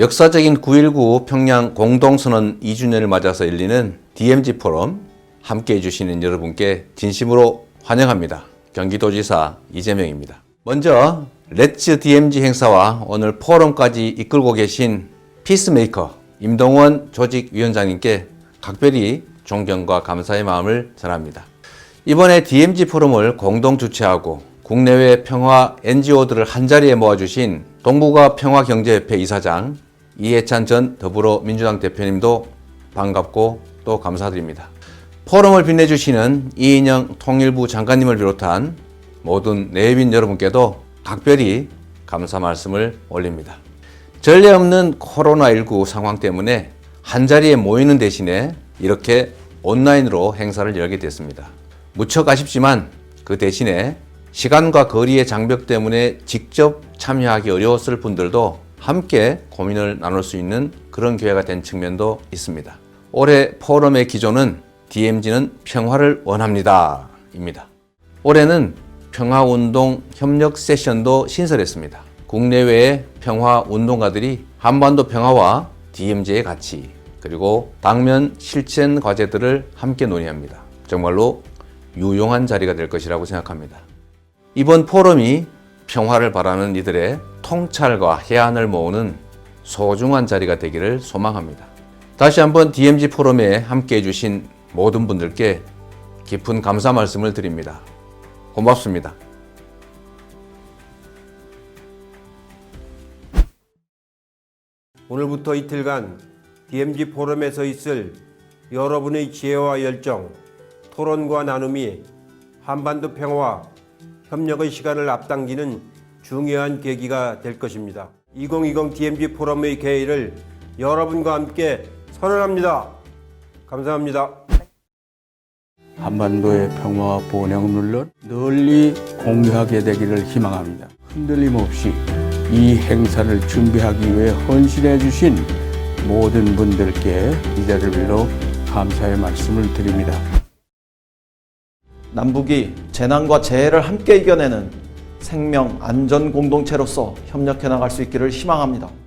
역사적인 9.19 평양 공동선언 2주년을 맞아서 열리는 DMZ 포럼 함께 해주시는 여러분께 진심으로 환영합니다. 경기도지사 이재명입니다. 먼저 렛츠 DMZ 행사와 오늘 포럼까지 이끌고 계신 피스메이커 임동원 조직위원장님께 각별히 존경과 감사의 마음을 전합니다. 이번에 DMZ 포럼을 공동 주최하고 국내외 평화 NGO들을 한자리에 모아주신 동북아 평화경제협회 이사장 이해찬 전 더불어민주당 대표님도 반갑고 또 감사드립니다. 포럼을 빛내주시는 이인영 통일부 장관님을 비롯한 모든 내빈 여러분께도 각별히 감사 말씀을 올립니다. 전례 없는 코로나19 상황 때문에 한자리에 모이는 대신에 이렇게 온라인으로 행사를 열게 됐습니다. 무척 아쉽지만 그 대신에 시간과 거리의 장벽 때문에 직접 참여하기 어려웠을 분들도 함께 고민을 나눌 수 있는 그런 기회가 된 측면도 있습니다. 올해 포럼의 기조는 DMZ는 평화를 원합니다. 입니다. 올해는 평화운동 협력 세션도 신설했습니다. 국내외의 평화운동가들이 한반도 평화와 DMZ의 가치, 그리고 당면 실천 과제들을 함께 논의합니다. 정말로 유용한 자리가 될 것이라고 생각합니다. 이번 포럼이 평화를 바라는 이들의 통찰과 해안을 모으는 소중한 자리가 되기를 소망합니다. 다시 한번 DMZ 포럼에 함께 해주신 모든 분들께 깊은 감사 말씀을 드립니다. 고맙습니다. 오늘부터 이틀간 DMZ 포럼에서 있을 여러분의 지혜와 열정, 토론과 나눔이 한반도 평화와 협력의 시간을 앞당기는 중요한 계기가 될 것입니다. 2020 DMZ 포럼의 개의를 여러분과 함께 선언합니다. 감사합니다. 한반도의 평화와 번영을 물론 널리 공유하게 되기를 희망합니다. 흔들림 없이 이 행사를 준비하기 위해 헌신해 주신 모든 분들께 이 자리를 빌어 감사의 말씀을 드립니다. 남북이 재난과 재해를 함께 이겨내는 생명 안전 공동체로서 협력해 나갈 수 있기를 희망합니다.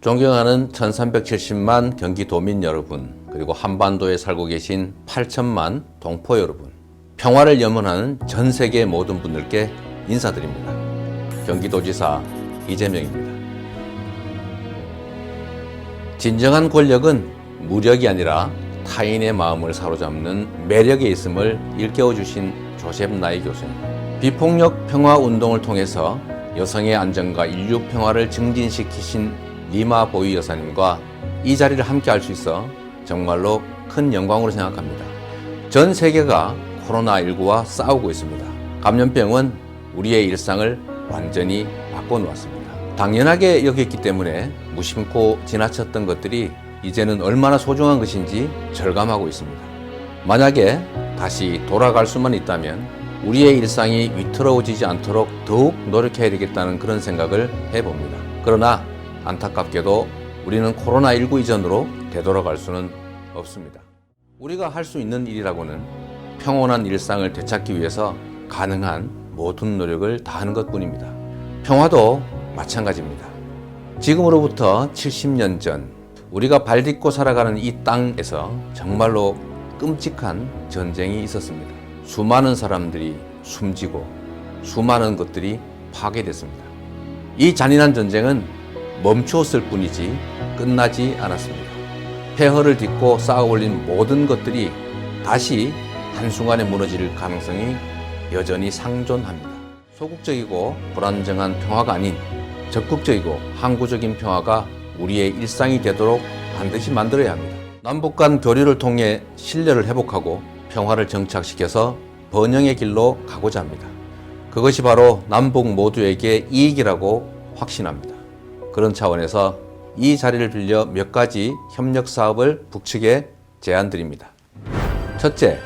존경하는 1370만 경기도민 여러분, 그리고 한반도에 살고 계신 8천만 동포 여러분, 평화를 염원하는 전 세계 모든 분들께 인사드립니다. 경기도지사 이재명입니다. 진정한 권력은 무력이 아니라 타인의 마음을 사로잡는 매력에 있음을 일깨워 주신 조셉 나이 교수님. 비폭력 평화 운동을 통해서 여성의 안전과 인류 평화를 증진시키신 리마 보이 여사님과 이 자리를 함께 할 수 있어 정말로 큰 영광으로 생각합니다. 전 세계가 코로나19와 싸우고 있습니다. 감염병은 우리의 일상을 완전히 바꿔놓았습니다. 당연하게 여겼기 때문에 무심코 지나쳤던 것들이 이제는 얼마나 소중한 것인지 절감하고 있습니다. 만약에 다시 돌아갈 수만 있다면 우리의 일상이 위태로워지지 않도록 더욱 노력해야 되겠다는 그런 생각을 해봅니다. 그러나 안타깝게도 우리는 코로나19 이전으로 되돌아갈 수는 없습니다. 우리가 할 수 있는 일이라고는 평온한 일상을 되찾기 위해서 가능한 모든 노력을 다하는 것 뿐입니다. 평화도 마찬가지입니다. 지금으로부터 70년 전 우리가 발 딛고 살아가는 이 땅에서 정말로 끔찍한 전쟁이 있었습니다. 수많은 사람들이 숨지고 수많은 것들이 파괴됐습니다. 이 잔인한 전쟁은 멈추었을 뿐이지 끝나지 않았습니다. 폐허를 딛고 쌓아 올린 모든 것들이 다시 한순간에 무너질 가능성이 여전히 상존합니다. 소극적이고 불안정한 평화가 아닌 적극적이고 항구적인 평화가 우리의 일상이 되도록 반드시 만들어야 합니다. 남북 간 교류를 통해 신뢰를 회복하고 평화를 정착시켜서 번영의 길로 가고자 합니다. 그것이 바로 남북 모두에게 이익이라고 확신합니다. 그런 차원에서 이 자리를 빌려 몇 가지 협력 사업을 북측에 제안드립니다. 첫째,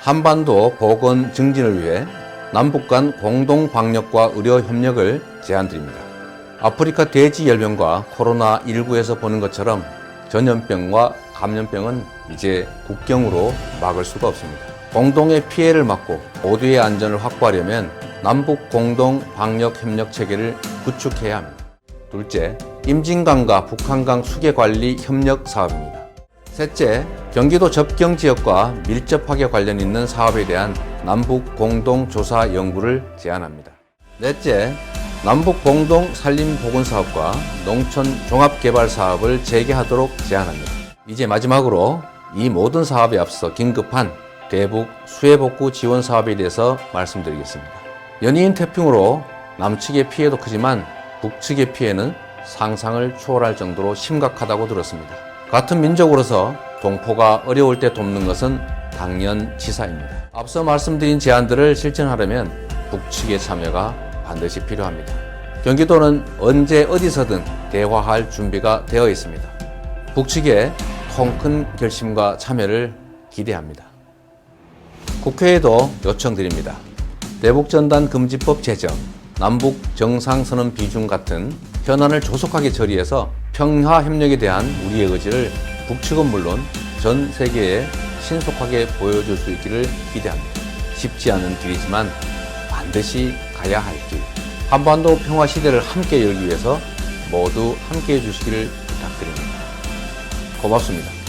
한반도 보건 증진을 위해 남북 간 공동 방역과 의료 협력을 제안드립니다. 아프리카 돼지 열병과 코로나19에서 보는 것처럼 전염병과 감염병은 이제 국경으로 막을 수가 없습니다. 공동의 피해를 막고 모두의 안전을 확보하려면 남북 공동 방역 협력 체계를 구축해야 합니다. 둘째, 임진강과 북한강 수계 관리 협력 사업입니다. 셋째, 경기도 접경 지역과 밀접하게 관련 있는 사업에 대한 남북 공동 조사 연구를 제안합니다. 넷째, 남북 공동 산림 보건 사업과 농촌 종합 개발 사업을 재개하도록 제안합니다. 이제 마지막으로 이 모든 사업에 앞서 긴급한 대북 수해 복구 지원 사업에 대해서 말씀드리겠습니다. 연이은 태풍으로 남측의 피해도 크지만 북측의 피해는 상상을 초월할 정도로 심각하다고 들었습니다. 같은 민족으로서 동포가 어려울 때 돕는 것은 당연 지사입니다. 앞서 말씀드린 제안들을 실천하려면 북측의 참여가 반드시 필요합니다. 경기도는 언제 어디서든 대화할 준비가 되어 있습니다. 북측의 통큰 결심과 참여를 기대합니다. 국회에도 요청드립니다. 대북전단 금지법 제정, 남북 정상선언 비중 같은 현안을 조속하게 처리해서 평화 협력에 대한 우리의 의지를 북측은 물론 전 세계에 신속하게 보여줄 수 있기를 기대합니다. 쉽지 않은 길이지만 반드시 가야 할 길. 한반도 평화 시대를 함께 열기 위해서 모두 함께 해주시기를 부탁드립니다. 고맙습니다.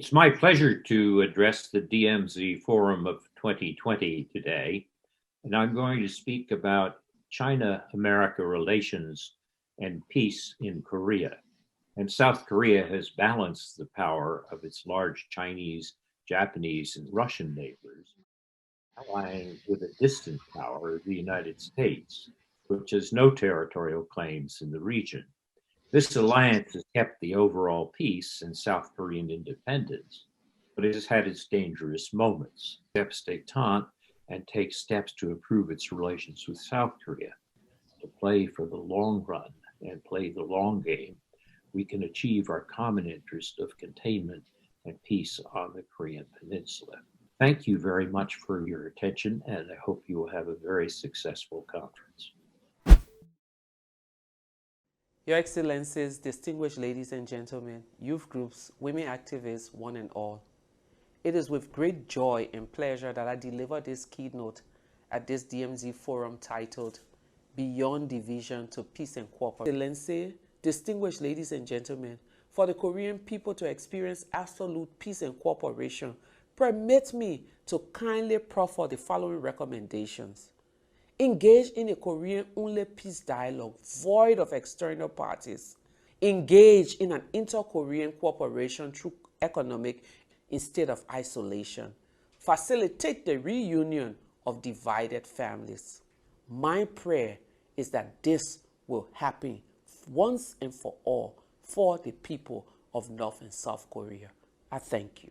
It's my pleasure to address the DMZ Forum of 2020 today, and I'm going to speak about China America relations and peace in Korea. And South Korea has balanced the power of its large Chinese, Japanese, and Russian neighbors, allying with a distant power, the United States. which has no territorial claims in the region. This alliance has kept the overall peace and South Korean independence, but it has had its dangerous moments. Steps detente and take steps to improve its relations with South Korea. To play for the long run and play the long game, we can achieve our common interest of containment and peace on the Korean Peninsula. Thank you very much for your attention, and I hope you will have a very successful conference. Your Excellencies, distinguished ladies and gentlemen, youth groups, women activists, one and all. It is with great joy and pleasure that I deliver this keynote at this DMZ forum titled Beyond Division to Peace and Cooperation. Excellency, distinguished ladies and gentlemen, for the Korean people to experience absolute peace and cooperation, permit me to kindly proffer the following recommendations. Engage in a Korean only peace dialogue void of external parties. Engage in an inter Korean cooperation through economic instead of isolation. Facilitate the reunion of divided families. My prayer is that this will happen once and for all for the people of North and South Korea. I thank you.